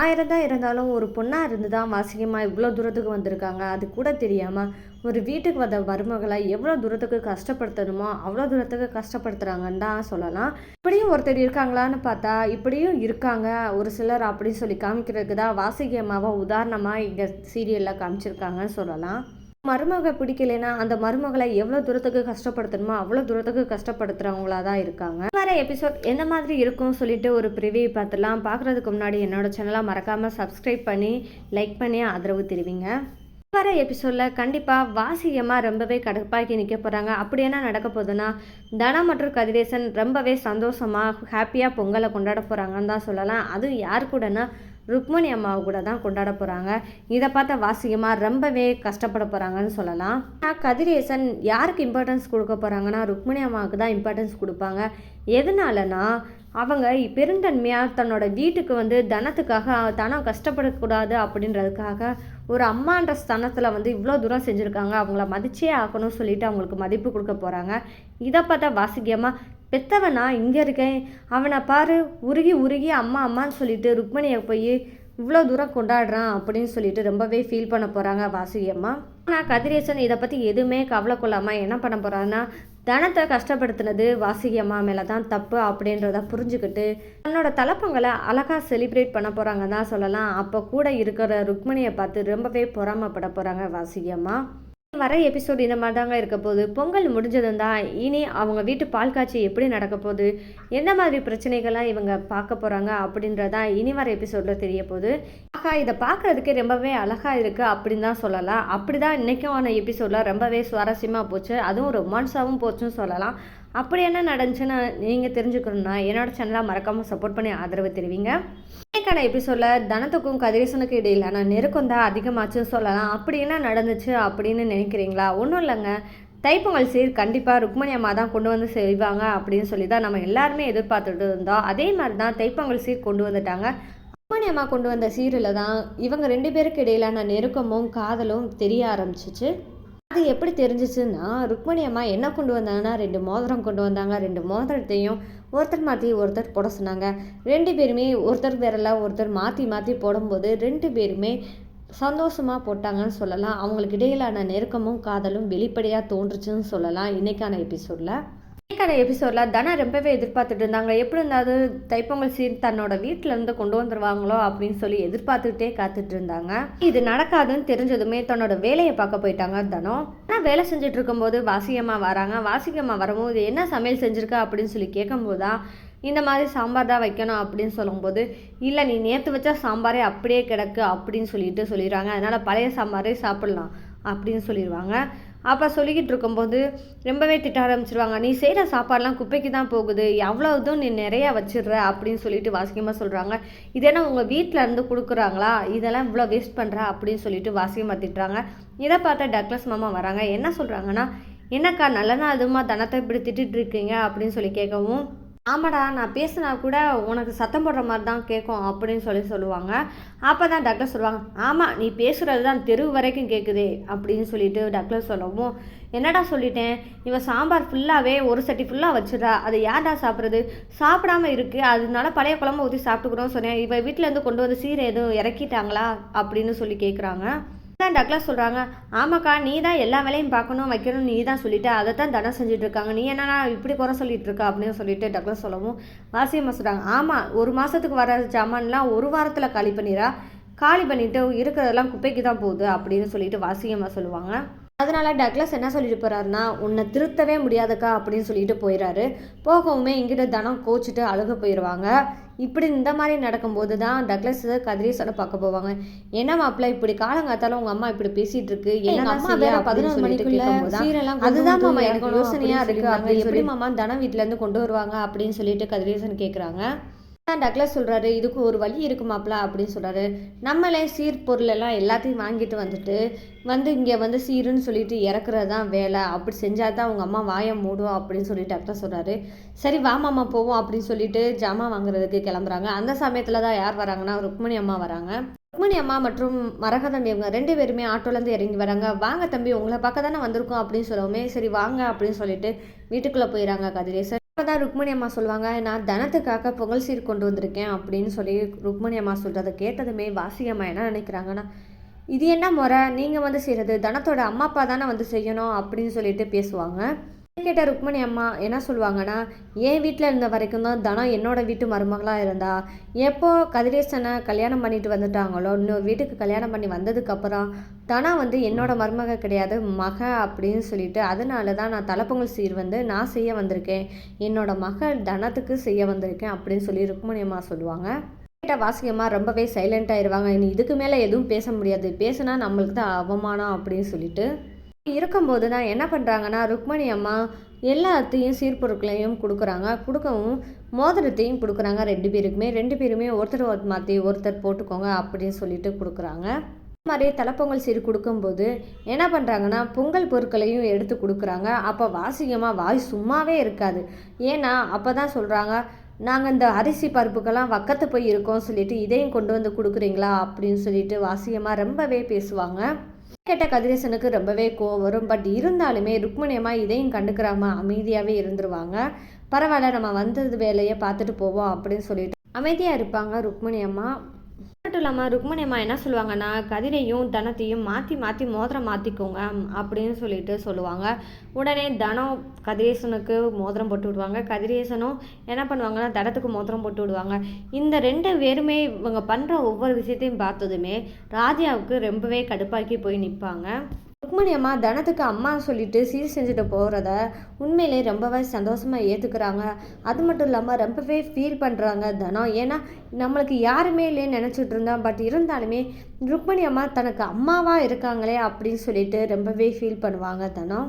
ஆயிரம் தான் இருந்தாலும் ஒரு பொண்ணாக இருந்து தான் வாசிகமாக இவ்வளோ தூரத்துக்கு வந்திருக்காங்க. அது கூட தெரியாமல் ஒரு வீட்டுக்கு வந்த மருமகளை எவ்வளோ தூரத்துக்கு கஷ்டப்படுத்தணுமோ அவ்வளோ தூரத்துக்கு கஷ்டப்படுத்துகிறாங்கன்னு தான் சொல்லலாம். இப்படியும் ஒருத்தர் இருக்காங்களான்னு பார்த்தா இப்படியும் இருக்காங்க. ஒரு சிலர் அப்படின்னு சொல்லி காமிக்கிறதுக்கு தான் வாசிகி அம்மாவை உதாரணமாக இங்கே சீரியலில் காமிச்சிருக்காங்கன்னு சொல்லலாம். மருமக பிடிக்கலைன்னா அந்த மருமகளை எவ்வளோ தூரத்துக்கு கஷ்டப்படுத்தணுமோ அவ்வளோ தூரத்துக்கு கஷ்டப்படுத்துகிறவங்களா தான் இருக்காங்க. வர எபிசோட் எந்த மாதிரி இருக்கும்னு சொல்லிட்டு ஒரு ப்ரிவியூ பார்த்துலாம் பார்க்குறதுக்கு முன்னாடி என்னோட சேனலை மறக்காமல் சப்ஸ்கிரைப் பண்ணி லைக் பண்ணி ஆதரவு தெரிவிங்க. வர எபிசோடில் கண்டிப்பாக வாசியமாக ரொம்பவே கடுப்பாக்கி நிற்க போகிறாங்க அப்படி என்ன நடக்க போகுதுன்னா தனா மற்றும் கதிரேசன் ரொம்பவே சந்தோஷமாக ஹாப்பியாக பொங்கலை கொண்டாட போகிறாங்கன்னு தான் சொல்லலாம். அதுவும் யார் கூடனா ருக்மணி அம்மாவை கூட தான் கொண்டாட போகிறாங்க இதை பார்த்த வாசிகமாக ரொம்பவே கஷ்டப்பட போகிறாங்கன்னு சொல்லலாம். ஆனால் கதிரேசன் யாருக்கு இம்பார்ட்டன்ஸ் கொடுக்க போகிறாங்கன்னா ருக்மணி அம்மாவுக்கு தான் இம்பார்ட்டன்ஸ் கொடுப்பாங்க. எதனாலனா அவங்க பெருந்தன்மையாக தன்னோட வீட்டுக்கு வந்து தனத்துக்காக தனம் கஷ்டப்படக்கூடாது அப்படின்றதுக்காக ஒரு அம்மான்ற ஸ்தானத்தில் வந்து இவ்வளோ தூரம் செஞ்சுருக்காங்க. அவங்கள மதிச்சே ஆக்கணும்னு சொல்லிட்டு அவங்களுக்கு மதிப்பு கொடுக்க போகிறாங்க இதை பார்த்தா வாசிக்கியமாக பெத்தவனா? இங்கே இருக்கேன். அவனை பாரு உருகி உருகி அம்மா அம்மான்னு சொல்லிட்டு ருக்மணியை போய் இவ்வளோ தூரம் கொண்டாடுறான் அப்படின்னு சொல்லிட்டு ரொம்பவே ஃபீல் பண்ண போகிறாங்க வாசுகி அம்மா. ஆனால் கதிரேசன் இதை பற்றி எதுவுமே கவலை கொள்ளாமல் என்ன பண்ண போகிறான்னா தனத்தை கஷ்டப்படுத்தினது வாசுகி அம்மா மேலே தான் தப்பு அப்படின்றத புரிஞ்சுக்கிட்டு தன்னோட தலப்பங்களை அழகாக செலிப்ரேட் பண்ண போகிறாங்க தான் சொல்லலாம். அப்போ கூட இருக்கிற ருக்மணியை பார்த்து ரொம்பவே பொறாமப்பட போகிறாங்க வாசுகி அம்மா. வர எபிசோட் இந்த மாதிரி தாங்க இருக்க போகுது. பொங்கல் முடிஞ்சதும் தான் இனி அவங்க வீட்டு பால் காட்சி எப்படி நடக்க போகுது? எந்த மாதிரி பிரச்சனைகள்லாம் இவங்க பார்க்க போகிறாங்க அப்படின்றதான் இனி வர எபிசோடில் தெரிய போகுது. ஆகா இதை பார்க்குறதுக்கே ரொம்பவே அழகாக இருக்குது அப்படின்னு தான் சொல்லலாம். அப்படி தான் இன்றைக்கும் ஆன எபிசோடில் ரொம்பவே சுவாரஸ்யமாக போச்சு. அதுவும் ரொமான்ஸாகவும் போச்சுன்னு சொல்லலாம். அப்படி என்ன நடந்துச்சுன்னு நீங்கள் தெரிஞ்சுக்கணுன்னா என்னோட சேனலாக மறக்காமல் சப்போர்ட் பண்ணி ஆதரவு தெரிவிங்க. இன்னைக்கான எபிசோடில் தனத்துக்கும் கதிரேசனுக்கும் இடையிலான நெருக்கம் தான் அதிகமாச்சுன்னு சொல்லலாம். அப்படி என்ன நடந்துச்சு அப்படின்னு நினைக்கிறீங்களா? ஒன்றும் இல்லைங்க. தைப்பொங்கல் சீர் கண்டிப்பாக ருக்மணி அம்மா தான் கொண்டு வந்து செய்வாங்க அப்படின்னு சொல்லி தான் நம்ம எல்லாருமே எதிர்பார்த்துட்டு இருந்தோம். அதே மாதிரி தான் தைப்பொங்கல் சீர் கொண்டு வந்துட்டாங்க. ருக்மணி அம்மா கொண்டு வந்த சீரில் தான் இவங்க ரெண்டு பேருக்கு இடையிலான நெருக்கமும் காதலும் தெரிய ஆரம்பிச்சிச்சு. அது எப்படி தெரிஞ்சிச்சுன்னா ருக்மணி அம்மா என்ன கொண்டு வந்தாங்கன்னா ரெண்டு மோதிரம் கொண்டு வந்தாங்க. ரெண்டு மோதிரத்தையும் ஒருத்தர் மாற்றி ஒருத்தர் போட சொன்னாங்க. ரெண்டு பேருமே ஒருத்தர் விரல ஒருத்தர் மாற்றி மாற்றி போடும்போது ரெண்டு பேருமே சந்தோஷமாக போட்டாங்கன்னு சொல்லலாம். அவங்களுக்கு இடையிலான நெருக்கமும் காதலும் வெளிப்படையாக தோன்றுச்சுன்னு சொல்லலாம். இன்றைக்கான எபிசோடில் இன்னைக்கான எபிசோடில் தனா ரொம்பவே எதிர்பார்த்துட்டு இருந்தாங்க. எப்படி இருந்தாலும் தைப்பொங்கல் சீன் தன்னோட வீட்டில் இருந்து கொண்டு வந்துருவாங்களோ அப்படின்னு சொல்லி எதிர்பார்த்துக்கிட்டே காத்துட்டு இருந்தாங்க. இது நடக்காதுன்னு தெரிஞ்சதுமே தன்னோட வேலையை பார்க்க போயிட்டாங்க தனம் ஆனால் வேலை செஞ்சுட்டு இருக்கும்போது வாசிகம்மா வராங்க. வாசிகம்மா வரும்போது என்ன சமையல் செஞ்சுருக்கா அப்படின்னு சொல்லி கேட்கும்போது தான் இந்த மாதிரி சாம்பார் தான் வைக்கணும் அப்படின்னு சொல்லும்போது இல்லை நீ நேற்று வச்சா சாம்பாரே அப்படியே கிடக்கு அப்படின்னு சொல்லிட்டு சொல்லிடுறாங்க. அதனால் பழைய சாம்பாரே சாப்பிட்லாம் அப்படின்னு சொல்லிடுவாங்க. அப்போ சொல்லிக்கிட்டு இருக்கும்போது ரொம்பவே திட்ட ஆரம்பிச்சிருவாங்க. நீ செய்கிற சாப்பாடெலாம் குப்பைக்கு தான் போகுது. எவ்வளோ இதுவும் நீ நிறையா வச்சிடுற? அப்படின்னு சொல்லிட்டு வாசிக்கமாக சொல்கிறாங்க இதெல்லாம் உங்கள் வீட்டில் இருந்து கொடுக்குறாங்களா? இதெல்லாம் இவ்வளோ வேஸ்ட் பண்ணுற அப்படின்னு சொல்லிட்டு வாசிக்கமாக திட்டுறாங்க. இதை பார்த்தா டக்ளஸ் மாமா வராங்க. என்ன சொல்கிறாங்கன்னா என்னக்கா நல்ல நாள் அதுமா தனத்தை இப்படி திட்டிட்டு இருக்கீங்க? அப்படின்னு சொல்லி கேட்கவும் ஆமாடா நான் பேசினா கூட உனக்கு சத்தம் போடுற மாதிரி தான் கேட்கும் அப்படின்னு சொல்லி சொல்லுவாங்க. அப்போ தான் டாக்டர் சொல்லுவாங்க ஆமாம் நீ பேசுகிறது தான் தெரு வரைக்கும் கேட்குதே அப்படின்னு சொல்லிட்டு டாக்டர் சொல்லவும் என்னடா சொல்லிட்டேன்? இவன் சாம்பார் ஃபுல்லாகவே ஒரு சட்டி ஃபுல்லாக வச்சிடா அதை யார்டா சாப்பிட்றது? சாப்பிடாம இருக்குது அதனால பழைய குழம்பு ஊற்றி சாப்பிட்டுக்கிறோம் சொன்னேன். இவன் வீட்டிலேருந்து கொண்டு வந்து சீரை எதுவும் இறக்கிட்டாங்களா? அப்படின்னு சொல்லி கேட்குறாங்க தான் டக்ளஸ் சொல்கிறாங்க ஆமாக்கா நீ தான் எல்லா வேலையும் பார்க்கணும் வைக்கணும் நீ தான் சொல்லிட்டு. அதை தான் தனம் செஞ்சுட்டு இருக்காங்க நீ என்னன்னா இப்படி குறை சொல்லிட்டு இருக்கா அப்படின்னு சொல்லிட்டு டக்ளஸ் சொல்லவும் வாசியம்மா சொல்கிறாங்க ஆமாம் ஒரு மாதத்துக்கு வர ஜாமான்லாம் ஒரு வாரத்தில் காலி பண்ணிடுறா காலி பண்ணிட்டு இருக்கிறதெல்லாம் குப்பைக்கு தான் போகுது அப்படின்னு சொல்லிட்டு வாசியம்மா சொல்லுவாங்க. அதனால டக்ளஸ் என்ன சொல்லிட்டு போறாருன்னா உன்னை திருத்தவே முடியாதுக்கா அப்படின்னு சொல்லிட்டு போயிடாரு போகவுமே இங்கிட்ட தனம் கோச்சிட்டு அழுக போயிடுவாங்க இப்படி இந்த மாதிரி நடக்கும்போது தான் டக்ளஸ் கதிரேசனை பார்க்க போவாங்க. என்ன மாப்பிள்ள இப்படி காலங்காத்தால உங்க அம்மா இப்படி பேசிட்டு இருக்கு. என்ன பதினொரு மணிக்குள்ள அதுதான் மாமா எனக்கு யோசனையா இருக்கு அப்படி எப்படி மாமா தனம் வீட்டுல இருந்து கொண்டு வருவாங்க அப்படின்னு சொல்லிட்டு கதிரேசன் கேக்குறாங்க. தான் டக்ளஸ் சொல்கிறாரு இதுக்கு ஒரு வழி இருக்குமாப்ல அப்படின்னு சொல்கிறாரு நம்மளே சீர் பொருளெல்லாம் எல்லாத்தையும் வாங்கிட்டு வந்துட்டு வந்து இங்கே வந்து சீருன்னு சொல்லிட்டு இறக்குறது தான் வேலை. அப்படி செஞ்சால் தான் அவங்க அம்மா வாயை மூடும் அப்படின்னு சொல்லிட்டு டாக்டர் சொல்கிறாரு சரி வாமாம்மா போவோம் அப்படின்னு சொல்லிட்டு ஜாமான் வாங்குறதுக்கு கிளம்புறாங்க. அந்த சமயத்தில் தான் யார் வராங்கன்னா ருக்மணி அம்மா வராங்க. ருக்மணி அம்மா மற்றும் மரகதம் இவங்க ரெண்டு பேருமே ஆட்டோலேருந்து இறங்கி வராங்க. வாங்க தம்பி உங்களை பார்க்க தானே வந்திருக்கோம் அப்படின்னு சொல்லவுமே சரி வாங்க அப்படின்னு சொல்லிட்டு வீட்டுக்குள்ளே போயிடறாங்க கதிரேசன். அப்போ தான் ருக்மணி அம்மா சொல்லுவாங்க நான் தனத்துக்காக பொங்கல் சீர் கொண்டு வந்திருக்கேன் அப்படின்னு சொல்லி ருக்மணி அம்மா சொல்கிறத கேட்டதுமே வாசி அம்மா என்ன நினைக்கிறாங்கன்னா இது என்ன முறை? நீங்கள் வந்து செய்கிறது தனத்தோட அம்மா அப்பா தானே வந்து செய்யணும் அப்படின்னு சொல்லிட்டு பேசுவாங்க. கேட்ட ருக்மணி அம்மா என்ன சொல்லுவாங்கன்னா என் வீட்டில் இருந்த வரைக்கும் தான் தனம் என்னோட வீட்டு மருமகளாக இருந்தா. எப்போ கதிரேசனை கல்யாணம் பண்ணிட்டு வந்துட்டாங்களோ இன்னொரு வீட்டுக்கு கல்யாணம் பண்ணி வந்ததுக்கப்புறம் தனம் வந்து என்னோட மருமக கிடையாது மக அப்படின்னு சொல்லிட்டு அதனால தான் நான் தலப்பொங்கல் சீர் வந்து நான் செய்ய வந்திருக்கேன். என்னோட மகள் தனத்துக்கு செய்ய வந்திருக்கேன் அப்படின்னு சொல்லி ருக்மணி அம்மா சொல்லுவாங்க. கேட்ட வாசிகம்மா ரொம்பவே சைலண்ட் ஆயிடுவாங்க இனி இதுக்கு மேலே எதுவும் பேச முடியாது. பேசுனா நம்மளுக்கு தான் அவமானம் அப்படின்னு சொல்லிட்டு இருக்கும்போது தான் என்ன பண்ணுறாங்கன்னா ருக்மணி அம்மா எல்லாத்தையும் சீர்பொருட்களையும் கொடுக்குறாங்க. கொடுக்கவும் மோதிரத்தையும் கொடுக்குறாங்க ரெண்டு பேருக்குமே. ரெண்டு பேருமே ஒருத்தர் ஒரு மாற்றி ஒருத்தர் போட்டுக்கோங்க அப்படின்னு சொல்லிட்டு கொடுக்குறாங்க. மாதிரி தலைப்பொங்கல் சீர் கொடுக்கும்போது என்ன பண்ணுறாங்கன்னா பொங்கல் பொருட்களையும் எடுத்து கொடுக்குறாங்க. அப்போ வாசிகமாக வாய் சும்மாவே இருக்காது. ஏன்னா அப்போ தான் சொல்கிறாங்க நாங்கள் இந்த அரிசி பருப்புக்கெல்லாம் வக்கத்து போய் இருக்கோம் சொல்லிட்டு இதையும் கொண்டு வந்து கொடுக்குறீங்களா? அப்படின்னு சொல்லிட்டு வாசியமாக ரொம்பவே பேசுவாங்க. கேட்ட கதிரேசனுக்கு ரொம்பவே கோவம் வரும். பட் இருந்தாலுமே ருக்மணியம்மா இதையும் கண்டுக்கிறாம அமைதியாகவே இருந்துருவாங்க. பரவாயில்ல நம்ம வந்தது வேலையை பார்த்துட்டு போவோம் அப்படின்னு சொல்லிட்டு அமைதியாக இருப்பாங்க ருக்மணி அம்மா. மட்டும் இல்லாமல் ருக்மணி அம்மா என்ன சொல்லுவாங்கன்னா கதிரையும் தனத்தையும் மாற்றி மாற்றி மோதிரம் மாற்றிக்கோங்க அப்படின்னு சொல்லிட்டு சொல்லுவாங்க. உடனே தனம் கதிரேசனுக்கு மோதிரம் போட்டு விடுவாங்க. கதிரேசனும் என்ன பண்ணுவாங்கன்னா தனத்துக்கு மோதிரம் போட்டு விடுவாங்க. இந்த ரெண்டு பேருமே இவங்க பண்ணுற ஒவ்வொரு விஷயத்தையும் பார்த்ததுமே ராஜாவுக்கு ரொம்பவே கடுப்பாக்கி போய் நிற்பாங்க ருக்மணி அம்மா தனத்துக்கு அம்மா சொல்லிட்டு சீர் செஞ்சுட்டு போகிறத உண்மையிலே ரொம்பவே சந்தோஷமாக ஏற்றுக்கிறாங்க அது மட்டும் இல்லாமல் ரொம்பவே ஃபீல் பண்ணுறாங்க தனம். ஏன்னா நம்மளுக்கு யாருமே இல்லைன்னு நினச்சிட்டு இருந்தோம் பட் இருந்தாலுமே ருக்மணி அம்மா தனக்கு அம்மாவாக இருக்காங்களே அப்படின்னு சொல்லிட்டு ரொம்பவே ஃபீல் பண்ணுவாங்க தனம்.